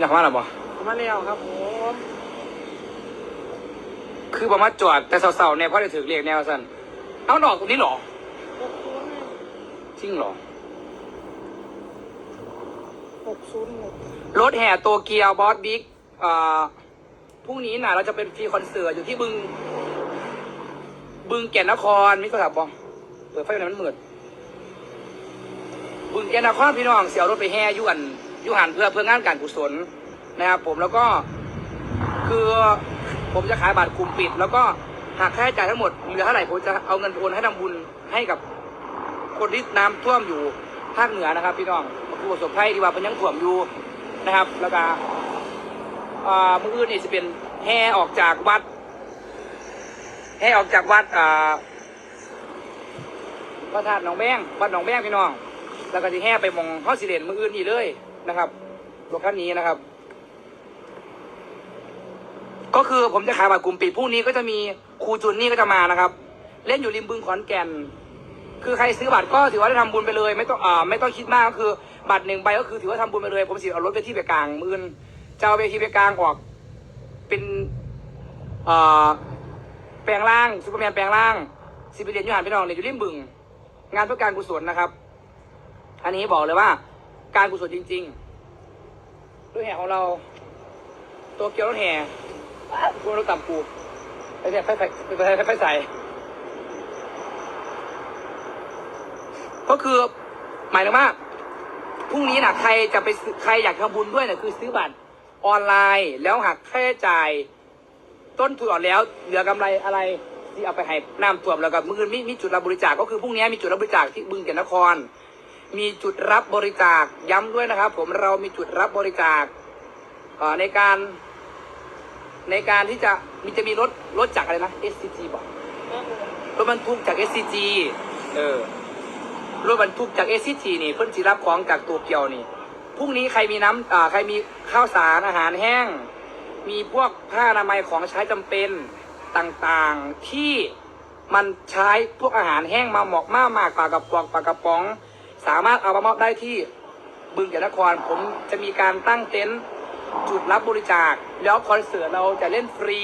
อยากมาหรอบ่มาแล้วครับผมคือประมาจอดแต่เสาๆเนี่ยเพราะได้ถือเรียกแนวสั้นเอาดอกตรงนี้เหรอหกศูนย์จริงเหรอหกศูนย์หกรถแห่โตเกียวบอสบิ๊กอ่าพรุ่งนี้น่ะเราจะเป็นฟรีคอนเสิร์ตอยู่ที่บึง บึงแก่นนครมิโทรศัพท์บอเปิดไฟหน่อยมันมืดบึงแก่นนครพี่น้องเสียวรถไปแห่อยุอันอ ยุหันเพื่อเพื่องานการกุศลนะครับผมแล้วก็คือผมจะขายบัตรกลุ่มปิด แล้วก็หากค่าใช้จ่ายทั้งหมดเหลือเท่าไหร่ผมจะเอาเงินโอนให้ทำบุญให้กับคนที่น้ำท่วมอยู่ภาคเหนือนะครับ พี่น้องผู้ประสบภัยที่ว่าเป็นยังท่วมอยู่นะครับ แล้วก็อ่ามืออื่นนี่จะเป็นแห่ออกจากวัดแห่ออกจากวัดอ่าพระธาตุหนองแบงวัดหนองแบงพี่น้อง แล้วก็จะแห่ไปมองเฮาสิเด่นมืออื่นนี่เลย นะครับรถคันนี้นะครับ ก็คือผมจะขายบัตรกลุ่มปิดพรุ่งนี้ก็จะมีครูจุนนี่ก็จะมานะครับ เล่นอยู่ริมบึงขอนแก่น คือใครซื้อบัตรก็ถือว่าได้ทำบุญไปเลย ไม่ต้องอ่าไม่ต้องคิดมากก็คือ บัตรหนึ่งใบก็คือถือว่าทำบุญไปเลย ผมสิเอารถไปที่ไปกลางมือนจะเอาไปที่ไปกลางออก เป็นอ่าแปลงร่างซูเปอร์แมนแปลงร่างสิบเรียนยุหันพี่น้องเนี่ยอยู่ริมบึง งานเพื่อการกุศลนะครับ อันนี้บอกเลยว่าการกุศลจริง ๆ ด้วยแห่ของเราตัวเกียวรถแห่พวกรถต่ำปูไปเนี่ยไปไปไปไปไปใส่ก็คือหมายถึงว่าพรุ่งนี้นะใครจะไปใครอยากทำบุญด้วยนี่ยคือซื้อบัตรออนไลน์แล้วหักค่าใช้จ่าย ต้นทุนออกแล้ว เหลือกำไรอะไรที่เอาไปให้น้ำท่วมแล้วก็มือมีมีจุดรับบริจาคก็คือพรุ่งนี้มีจุดรับบริจาคที่บึงแก่นนคร มีจุดรับบริจาคย้ำด้วยนะครับ ผมเรามีจุดรับบริจาคในการ ในการที่จะมีจะมีรถรถจากอะไรนะ SCG บอกรถบรรทุกจาก SCG เออรถบรรทุกจาก SCG นี่เพิ่นสิรับของจากตัวเกียวนี่พรุ่งนี้ใครมีน้ำอ่าใครมีข้าวสารอาหารแห้ง มีพวกผ้าอนามัยของใช้จำเป็นต่างๆที่มันใช้พวกอาหารแห้งมาหมอกมาหมากปลากระป๋องปลากระป๋อง สามารถเอามามอบได้ที่บึงแก่นนคร ผมจะมีการตั้งเต็นท์จุดรับบริจาค แล้วคอนเสิร์ตเราจะเล่นฟรี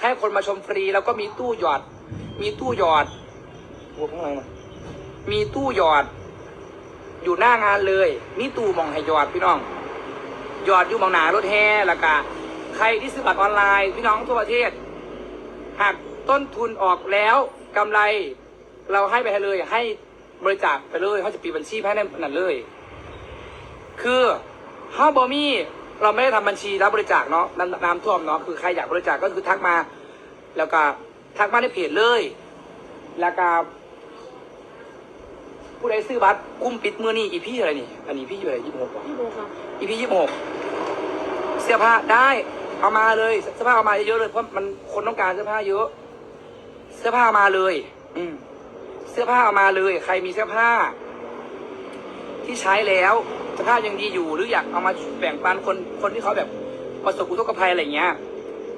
ให้คนมาชมฟรี แล้วก็มีตู้หยอด มีตู้หยอดโอ้ข้างหลังน่ะมีตู้หยอด อยู่หน้างานเลย มีตู้มองให้หยอดพี่น้อง หยอดอยู่มองหนารถแห่แล้วก็ใครที่ซื้อบัตรออนไลน์พี่น้องทั่วประเทศ หากต้นทุนออกแล้วกำไร เราให้ไปให้เลยให้ บริจาคไปเลยเขาจะปีบัญชีให้ในนั้นเลย คือเฮาบอมี่เราไม่ได้ทำบัญชีรับบริจาคเนาะน้ำน้ำท่วมเนาะคือใครอยากบริจาคก็คือทักมา แล้วก็ทักมาในเพจเลย แล้วก็ผู้ใดซื้อบัตรกุ้มปิดมือนี่อีพี่อะไรนี่ อันนี้พี่อยู่อะไรยี่สิบหกพี่โบครับอีพียี่สิบหกเสื้อผ้าได้เอามาเลยเสื้อผ้าเอามาเยอะเลยเพราะมันคนต้องการเสื้อผ้าเยอะ เสื้อผ้าเอามาเลย อืม เสื้อผ้าเอามาเลย ใครมีเสื้อผ้า ที่ใช้แล้วเสื้อผ้ายังดีอยู่ หรืออยากเอามาแบ่งปันคนคนที่เขาแบบประสบอุทกภัยอะไรเงี้ย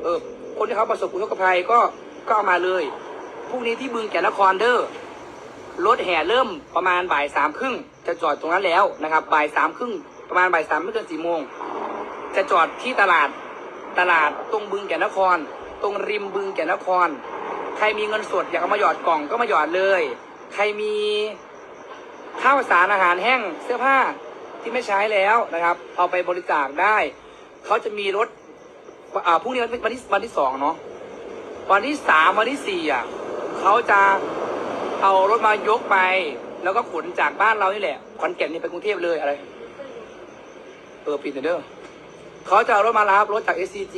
เออ คนที่เขาประสบอุทกภัยก็ก็เอามาเลยพรุ่งนี้ที่บึงแก่นนครเด้อรถแห่เริ่มประมาณบ่ายสามครึ่งจะจอดตรงนั้นแล้วนะครับบ่ายสามครึ่งประมาณบ่ายสามไม่เกินสี่โมงจะจอดที่ตลาดตลาดตรงบึงแก่นนคร ตรงริมบึงแก่นนคร ใครมีเงินสดอยากเอามาหยอดกล่องก็มาหยอดเลย ใครมีข้าวสารอาหารแห้งเสื้อผ้าที่ไม่ใช้แล้วนะครับ เอาไปบริจาคได้ เขาจะมีรถอ่าพรุ่งนี้วันที่วันที่สองเนาะวันที่สามวันที่สี่อะเขาจะเอารถมายกไป แล้วก็ขนจากบ้านเรานี่แหละขอนแก่นนี่ไปกรุงเทพเลยอะไรเออปิดหน่อยเด้อเขาจะเอารถมารับรถจาก SCG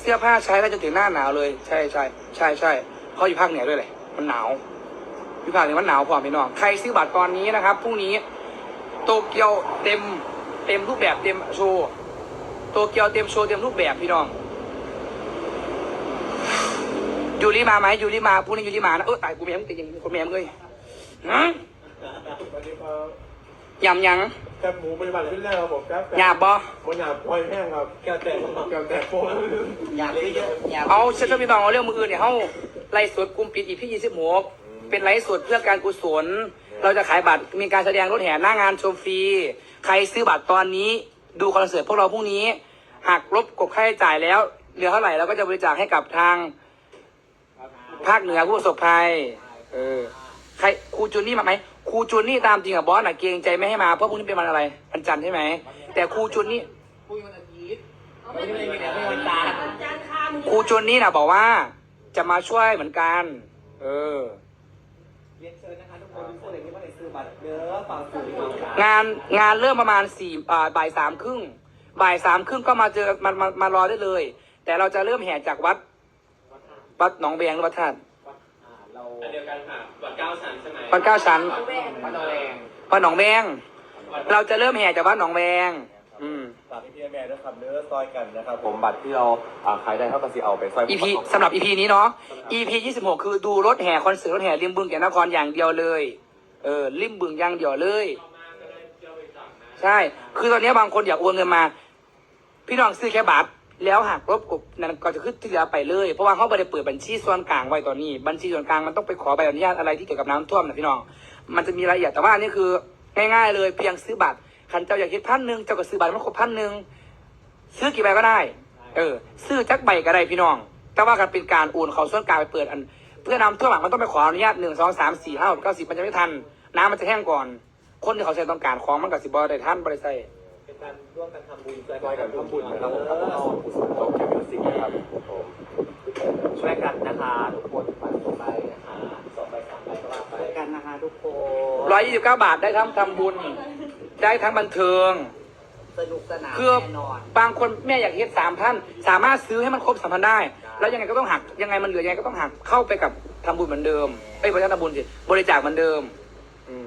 เสื้อผ้าใช้ได้จนถึงหน้าหนาวเลย ใช่ใช่ใช่ใช่เขาอยู่ภาคเหนือด้วยเลยมันหนาวอยู่ภาคเหนือมันหนาวพอพี่น้องใครซื้อบัตรตอนนี้นะครับพรุ่งนี้โตเกียวเต็มเต็มรูปแบบเต็มโชว์โตเกียวเต็มโชว์เต็มรูปแบบพี่น้องยูริมาไหมยูริมาพรุ่งนี้ยูริมานะเออตายกูแม่มึงติดยังคนแม่มึงเลยฮะ ยำยังแคบหมูปฏิบัติขึ้นแล้วครับผมครับหยาบบ่บนหยาบปล่อยแห้งครับแก้วแตกแก้วแตกโป้งอยากเยอะๆอยากเอาเชิญพี่น้องเอาเรื่องมืออื่นเนี่ยเขาไล่สดกลุ่มปิดอีพี่ยี่สิบหกเป็นไลฟ์สดเพื่อการกุศล เราจะขายบัตรมีการแสดงรถแห่หน้างานชมฟรี ใครซื้อบัตรตอนนี้ดูคอนเสิร์ตพวกเราพรุ่งนี้หักลบกบค่าใช้จ่ายแล้วเหลือเท่าไหร่เราก็จะบริจาคให้กับทางภาคเหนือผู้ประสบภัย เออ ใครครูจูนนี่มาไหม ครูจูนนี่ตามจริงอะบอสน่ะเกรงใจไม่ให้มาเพราะพรุ่งนี้เป็นวันอะไรวันจันทร์ใช่ไหมแต่ครูจูนนี่พูดวันอาทิตย์ไม่ได้มีแต่ไม่วันจันทร์ครูจูนนี่น่ะบอกว่า จะมาช่วยเหมือนกัน เออเรียนเชิญนะคะทุกคนทุกคนเลยที่ว่าได้ซื้อบัตรเด้อฟังสื่อฟังสารงานงานเริ่มประมาณสี่อ่าบ่ายสามครึ่งบ่ายสามครึ่งก็มาเจอมามามารอได้เลย แต่เราจะเริ่มแห่จากวัด วัดหนองแบงหรือวัดท่าน อ่าเราอันเดียวกันค่ะวัดเก้าชั้นใช่ไหมวัดเก้าชั้น วัดนอแรงวัดหนองแบงเราจะเริ่มแห่จากวัดหนองแบงอืม ฝากพี่พี่แม่ด้วยครับเนื้อซอยกันนะครับผมบัตรที่เราอ่าขายได้เท่ากับสิเอาไปซอย EP สำหรับ EP นี้เนาะ EP 26 คือดูรถแห่คอนเสิร์ตรถแห่ริมบึงแก่นนครอย่างเดียวเลย เออริมบึงอย่างเดียวเลย ใช่ คือตอนนี้บางคนอยากโอนเงินมา พี่น้องซื้อแค่บัตร แล้วหักลบกบนั่นก็จะขึ้นที่เหลือไปเลย เพราะว่าเขาไม่ได้เปิดบัญชีส่วนกลางไว้ตอนนี้ บัญชีส่วนกลางมันต้องไปขอใบอนุญาตอะไรที่เกี่ยวกับน้ำท่วมนะพี่น้อง มันจะมีรายละเอียดแต่ว่านี่คือง่ายๆเลยเพียงซื้อบัตรคันเจ้าอยากคิดพันหนึ่งเจ้าก็ซื้อบัตรมันครบพันหนึ่งซื้อกี่ใบก็ได้ เออ ซื้อจักใบก็ได้พี่น้อง แต่ว่าการเป็นการโอนเขาส่วนกลางไปเปิดอัน เพื่อน้ำท่วมหลังมันต้องไปขออนุญาตหนึ่งสองสามสี่ห้าหกเก้าสิบมันจะไม่ทัน น้ำมันจะแห้งก่อน คนที่เขาใช้ต้องการของมันกับสิบอได้ท่านบริษัท การร่วมกันทำบุญซอยกันทำบุญนะครับผมครับผมเอาโอเคมิวสิกนะครับผมช่วยกันนะคะทุกคนบัตรสองใบนะคะสองใบสามใบก็ว่าไปช่วยกันนะคะทุกคนร้อยยี่สิบเก้าบาทได้ทั้งทำบุญ ได้ทั้งบันเทิงสนุกสนานคือแน่นอน บางคนแม่อยากเฮ็ดสามพันสามารถซื้อให้มันครบสามพันได้ แล้วยังไงก็ต้องหักยังไงมันเหลือยังไงก็ต้องหักเข้าไปกับทำบุญเหมือนเดิมเอ้ยไม่ใช่ทำบุญสิบริจาคเหมือนเดิมอืม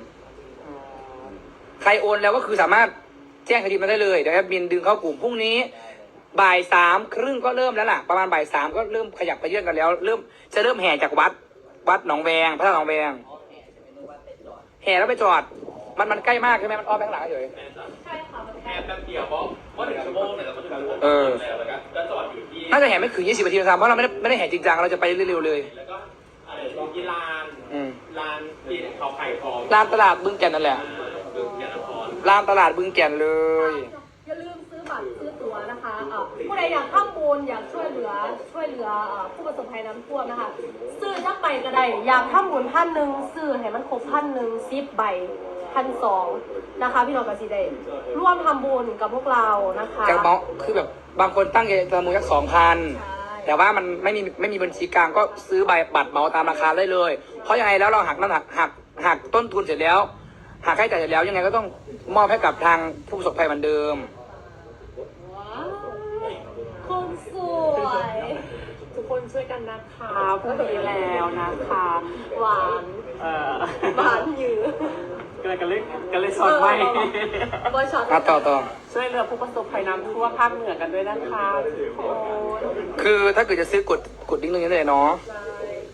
ใครโอนแล้วก็คือสามารถ แจ้งคดีมาได้เลยเดี๋ยวแอดมินดึงเข้ากลุ่มพรุ่งนี้ บ่ายสามครึ่งก็เริ่มแล้วล่ะ ประมาณบ่ายสามก็เริ่มขยับไปเยื่อนกันแล้ว เริ่มจะเริ่มแห่จากวัด วัดหนองแวงพระธาตุหนองแวงแห่แล้วไปจอด มันมันใกล้มากใช่ไหมมันอ้อมไปข้างหลังเฉย แค่แป๊บเดียวเพราะเพราะถึงชั่วโมงเนี่ยเราก็จะรู้เออแล้วแล้วก็ก็จอดอยู่ที่น่าจะแห่ไม่ถึงยี่สิบนาทีนะครับเพราะเราไม่ได้ไม่ได้แห่จริงจังเราจะไปเร็วๆเลย แล้วก็อะไรตรงที่ลานอืมลานที่เขาขายของร้านตลาดบึงแก่นนั่นแหละบึงยานครร้านตลาดบึงแก่นเลย อย่าลืมซื้อบัตรซื้อตั๋วนะคะเอ่อผู้ใดอยากข้ามบุญอยากช่วยเหลือช่วยเหลือเอ่อผู้ประสบภัยน้ำท่วมนะคะ ซื้อจักใบก็ได้อยากข้ามบุญพันหนึ่งซื้อให้มันครบพันหนึ่งซิปใบพันสองนะคะ พี่น้องกสิเดร่วมทำบุญกับพวกเรานะคะ จากเมาคือแบบบางคนตั้งใจจะมูลสักสองพันใช่ แต่ว่ามันไม่มีไม่มีบัญชีกลางก็ซื้อใบบัตรเหมาตามราคาได้เลย เพราะยังไงแล้วเราหักน้ำหักหักหักต้นทุนเสร็จแล้ว หักค่าใช้จ่ายเสร็จแล้วยังไงก็ต้องมอบให้กับทางผู้ประสบภัยเหมือนเดิม ว้าวคนสวย ทุกคนช่วยกันนะคะพูดไปแล้วนะคะ หวานเออหวานยือก็เลยกันเลยกันเลยสอนไม่บอยช็อตอะต่อต่อ ช่วยเหลือผู้ประสบภัยน้ำท่วมภาคเหนือกันด้วยนะคะทุกคนคือถ้าเกิดจะซื้อกดกดลิงก์ตรงนี้เลยเนาะใช่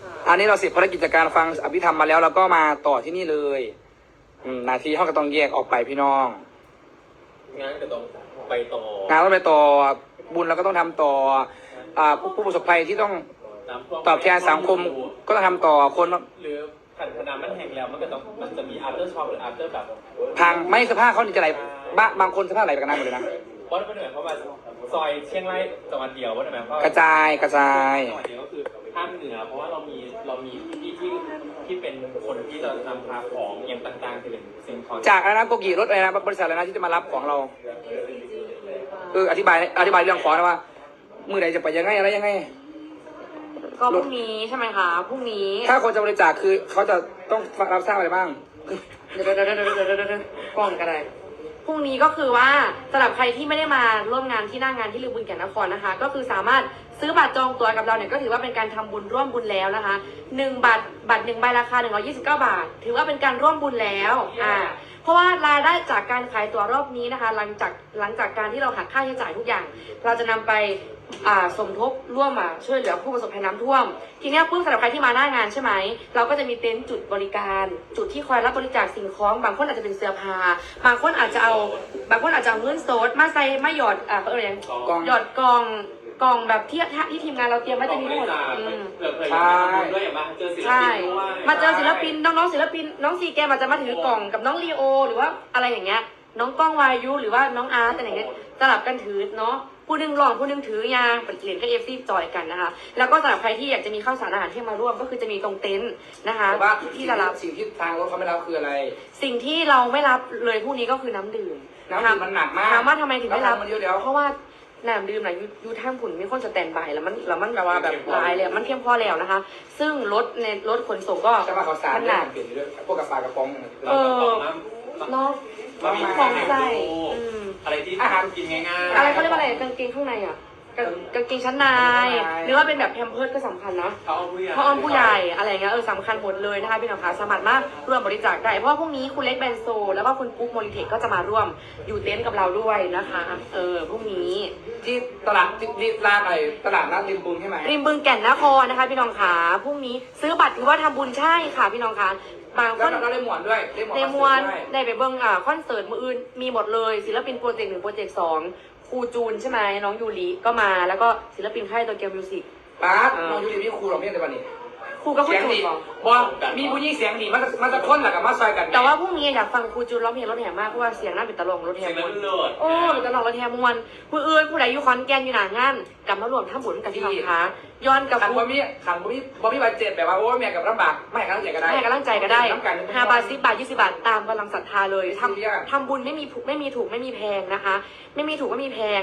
ค่ะ อันนี้เราเสร็จภารกิจจากการฟังอภิธรรมมาแล้วเราก็มาต่อที่นี่เลย อืมนาทีห้องก็ต้องแยกออกไปพี่น้องงั้นเดี๋ยวต้องไปต่องานต้องไปต่อบุญเราก็ต้องทำต่ออ่าผู้ผู้ประสบภัยที่ต้องน้ำท่วมตอบแทนสังคมก็ต้องทำต่อคนหรือขันธนามันแห้งแล้วมันก็ต้องมันจะมี after shock หรือ after แบบพังไม่สภาพเขานี่จะไหลบ้าบางคนสภาพไหลไปกับน้ำหมดเลยนะเพราะมันหมายความว่าซอยเชียงรายจังหวัดเดียวว่าหมายความว่ากระจายกระจาย จังหวัดเดียวก็คือภาคเหนือเพราะว่าเรามีเรามีที่ที่ ที่เป็นคนที่จะนำพาของอย่างต่างๆที่เป็นสิ่งของจากอะไรนะโกกีรถอะไรนะบริษัทอะไรนะที่จะมารับของเราคืออธิบายอธิบายเรื่องของนะว่ามือไหนจะไปยังไงอะไรยังไง ก็พรุ่งนี้ใช่ไหมคะพรุ่งนี้ถ้าคนจะบริจาคคือเขาจะต้องรับทราบอะไรบ้าง เดี๋ยวเดี๋ยวเดี๋ยวเดี๋ยวเดี๋ยวเดี๋ยวกล้องก็ได้ พรุ่งนี้ก็คือว่าสำหรับใครที่ไม่ได้มาร่วมงานที่หน้างานที่ลืมบุญแก่นนครนะคะ ก็คือสามารถซื้อบัตรจองตั๋วกับเราเนี่ยก็ถือว่าเป็นการทำบุญร่วมบุญแล้วนะคะหนึ่งบัตรบัตรหนึ่งใบราคาหนึ่งร้อยี่สิบเก้าบาท ถือว่าเป็นการร่วมบุญแล้วอ่าเพราะว่ารายได้จากการขายตั๋วรอบนี้นะคะ หลังจากหลังจากการที่เราหักค่าใช้จ่ายทุกอย่าง เราจะนำไป สมทบร่วมมาช่วยเหลือผู้ประสบภัยน้ำท่วม ทีเนี้ยปุ๊บสำหรับใครที่มาหน้างานใช่ไหม เราก็จะมีเต็นท์จุดบริการ จุดที่คอยรับบริจาคสิ่งของ บางคนอาจจะเป็นเสื้อผ้าบางคนอาจจะเอา บางคนอาจจะเอาเงินสดมาใส่มาหยอดอ่าเขาเรียกอะไรกล่องหยอดกล่องกล่องแบบที่ที่ทีมงานเราเตรียมไว้จะมีทั้งหมดอืมเผื่อเผื่ออยากมาทำบุญด้วยอย่างมาเจอศิลใช่ปินด้วยมาเจอศิลปินน้องๆศิลปิน น้องซีแกมอาจจะมาถือกล่องกับน้องลีโอ หรือว่าอะไรอย่างเงี้ย น้องก้องวายุหรือว่าน้องอาร์ตอะไรอย่างเงี้ยสลับกันถือเนาะ ผู้หนึงรองผู้หนึงถือยางเหรียญก็เอฟซีจอยกันนะคะ แล้วก็สำหรับใครที่อยากจะมีข้าวสารอาหารที่มาร่วมก็คือจะมีตรงเต็นท์นะคะแต่ว่าที่จะรับสิ่งที่ทางรถเขาไม่รับคืออะไร สิ่งที่เราไม่รับเลยพวกนี้ก็คือน้ำดื่มน้ำดื่มมันหนักมากถามว่าทำไมถึงไม่รับแล้วมันเยอะเดี๋ยว เพราะว่าน้ำดื่มนะยูยูท่ามผุนมีคนสแตนบายแล้วมันแล้วมันแบบว่าแบบหลายเลยมันเพียงพอแล้วนะคะ ซึ่งรถในรถขนส่งก็จะมาเขาสารมันหเรื่อนังกเปลี่ยนด้วยพวกกระปากระป๋องเนี่ยเออเราเนาะเรามีของใส่ดูอืม อะไรที่อาหารกินง่ายๆ อะไรเขาเรียกว่าอะไรกางเกงข้างในอะกางกางเกงชั้นในหรือว่าเป็นแบบแพมเพิร์ดก็สำคัญนะเขาเอาผู้ใหญ่เพราะอ้อมผู้ใหญ่อะไรอย่างเงี้ยเออสำคัญหมดเลยนะคะพี่น้องคะสามารถมาร่วมบริจาคได้เพราะว่าพรุ่งนี้คุณเล็กแบนโซ แล้วก็คุณปุ๊กโมลิเทคก็จะมาร่วมอยู่เต็นท์กับเราด้วยนะคะ เออพรุ่งนี้ที่ตลาดที่ร้านอะไรตลาดนัดริมบุญใช่ไหมริมบึงแก่นนครนะคะ พี่น้องคะพรุ่งนี้ซื้อบัตรถือว่าทำบุญใช่ค่ะพี่น้องคะ บางคแล้วนเราได้หมวนด้วยได้หมวนในมคอวนเสิร์ตด้วยได้ไปเบิ้งอ่าคอนเสิร์ตมืออื่นมีหมดเลยศิลปินโปรเจกต์หนึ่งโปรเจกต์สองครูจูนใช่ไหมน้องยูริก็มาแล้วก็ศิลปินค่ายโตเกียวมิวสิกป้าร์ตน้องยูริมีครูหรอไม่ใช่วันนี้ ครูก็ครูเสียงจูนดีบอกบอมีผู้หญิงเสียงดีมันจะมันจะค้นแหละกับมาซอยกันแต่ว่าพรุ่งนี้อยากฟังครูจูนร้องเพลงรถแห่มากเพราะว่าเสียงน่าเป็นตลกรถแห่เสียงมนั้วนนเลิศโอ้เป็นตลกรถแห่มวนผู้อื่นผู้ใดอยู่ขอนแก่นอยู่หนางานกลับมารวมทำบุญกับพี่น้องคะย้อนกับขันครูบ่มีขันบ่มีบ่มีบาดเจ็บแบบว่าโอ้แม่กับลำบากไม่ให้กำลังใจก็ได้ให้กำลังใจก็ได้น้ำกัน ห้าบาทสิบบาทยี่สิบาทตามกำลังศรัทธาเลยทซีเรียสำทำบุญไม่มีถูกไม่มีถูกไม่มีแพงนะคะ ไม่มีถูกไม่มีแพง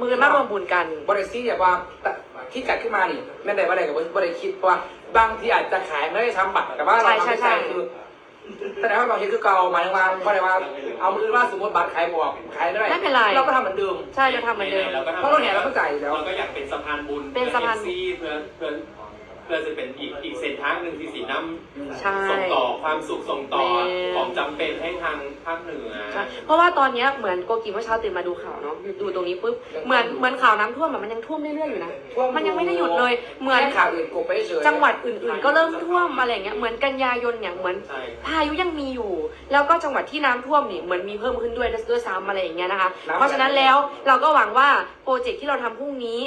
มือมารวมบุญกัน บริษัทแบบว่า ที่จัดขึ้นมานี่แม่ได้บ่ได้กับบริคิดว่าบางที่อาจจะขายไม่ได้ทำบัตรแต่ว่าเราทำใช่ไม่ใช่ใช่คือแสดงว่าบางทีคือเก่าหมายถึงว่าบ่ได้ว่าเอามือว่าสมมติบัตรขายบวกขายได้ไม่เป็นไร เราก็ทำเหมือนเดิม ใช่จะทำเหมือนเดิมเราก็ทำเพราะเราเนี่ยเราก็จ่ายอยู่แล้ว เราก็อยากเป็นสะพานบุญเป็นสะพาน เพื่อ FC เพื่อเพื่อเพื่อจะเป็นอีกอีกเส้นทางหนึ่งที่สีน้ำใช่ส่งต่อความสุขส่งต่อแม่ ของจำเป็นให้ทางภาคเหนือ ใช่เพราะว่าตอนเนี้ยเหมือนโกกิเมื่อเช้าตื่นมาดูข่าวเนาะดูตรงนี้ปุ๊บเหมือนเหมือนข่าวน้ำท่วมอะมันยังท่วมเรื่อยๆอยู่นะท่วมมันยังไม่ได้หยุดเลยเหมือนแค่ข่าวอื่นกบไปเฉยจังหวัดอื่นๆ ก็เริ่มท่วมอะไรอย่างเงี้ยเหมือนกันยายนอย่างเหมือน ใช่ พายุยังมีอยู่ แล้วก็จังหวัดที่น้ำท่วมนี่เหมือนมีเพิ่มขึ้นด้วยด้วยซ้ำอะไรอย่างเงี้ยนะคะ เพราะฉะนั้นแล้วเราก็หวังว่าโปรเจกต์ที่เราทำพรุ่งนี้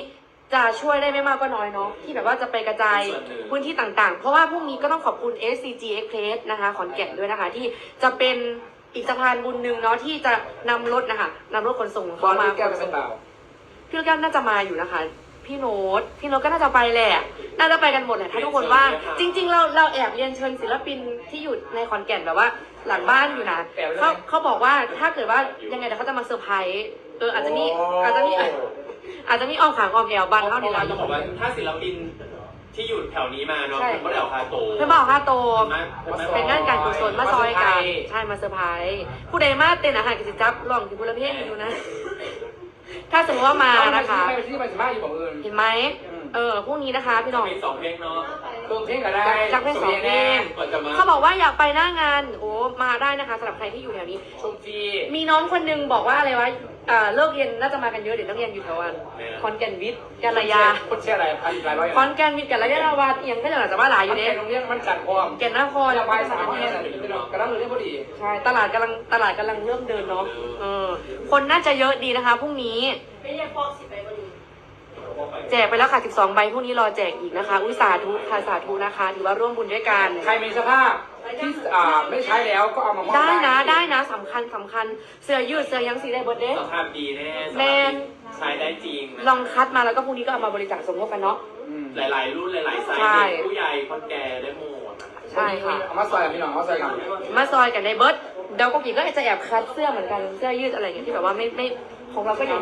จะช่วยได้ไม่มากก็น้อยเนาะที่แบบว่าจะไปกระจายส่วนหนึ่งพื้นที่ต่างๆ เพราะว่าพรุ่งนี้ก็ต้องขอบคุณ SCG Express นะคะขอนแก่นด้วยนะคะ ที่จะเป็นอีกสะพานบุญหนึ่งเนาะที่จะนำรถนะคะนำรถขนส่งบอเข้าลมา พี่แก้วเป็นเปล่าพี่ลูกแก้วน่าจะมาอยู่นะคะ พี่โน้ตพี่โน้ตก็น่าจะไปแหละ น่าจะไปกันหมดแหละถ้าทุกคนว่างจริง ๆ เราเราแอบเรียนเชิญศิลปินที่อยู่ในขอนแก่นแบบว่า หลังบ้านอยู่นะเขาเขาบอกว่าถ้าเกิดว่ายังไงเดี๋ยวเขาจะมาเซอร์ไพรส์เอออาจจะมีอาจจะมี อาจจะมีอ้อมขางอ้อมแอวบ้านเขานี่แหละต้องบอกว่าถ้าศิลปินที่อยู่แถวนี้มาเนาะใช่ก็ได้เอาคาโตเพื่อบอกค่าโตมาเป็นงานการกุศลมาซอยกันใช่มาเซอร์ไพรส์ผู้ใดมาเต้นอาหารกิจจับลองถึงบุรเพศอยู่นะ ถ้าสมมติว่ามานะคะไม่ที่มันสามารถอยู่ของอื่นเห็นไหมเออพรุ่งนี้นะคะพี่น้องมีสองเพลงเนาะเครื่องเพลงก็ได้รักเพลงสองเพลงเขาบอกว่าอยากไปหน้างานโอ้มาได้นะคะสำหรับใครที่อยู่แถวนี้ชมฟรีมีน้องคนนึงบอกว่าอะไรวะ อ่าเลิกเรียนน่าจะมากันเยอะเดี๋ยวนักเรียนอยู่แถววันคอนแก่นวิทย์กาลยาคนเชื่ออะไรพันหลายร้อยคอนแก่นวิทย์กาลยาวัดเอียงก็อย่างจะว่าหลายออยู่ยู่ในเนี่ยโรงเรียนมันจัดความแก่นนครระบายสามเนี่ยกระนั้นเลยพอดีใช่ตลาดกำลังตลาดกำลังเริ่มเดินเนาะเออคนน่าจะเยอะดีนะคะพรุ่งนี้ไม่ใช่ฟอกสิไปวันนี้แจกไปแล้วค่ะ 12 ใบพรุ่งนี้รอแจกอีกนะคะ อุยสาธุค่ะสาธุนะคะ ถือว่าร่วมบุญด้วยกัน ใครมีสภาพ ที่อ่าไม่ใช้แล้วก็เอามามอบได้นะได้นะสำคัญสำคัญเสื้อยืดเสื้อยังสีได้เบิร์ดเด้ สภาพดีแน่แมนใช้ได้จริงลองคัดมาแล้วก็พรุ่งนี้ก็เอามาบริจาคสมทบกันเนาะ อืมหลายๆ รุ่นหลายๆไซส์ใช่ เด็กผู้ใหญ่คนแก่ได้หมดนะคะใช่ค่ะ เอามาซอยกับพี่น้องเอามาซอยกันมาซอยกันได้เบิร์ดเดี๋ยวก็กี่ก็จะแอบคัดเสื้อเหมือนกันเสื้อยืดอะไรอย่างเงี้ยที่แบบว่าไม่ไม่ของเราก็อยู่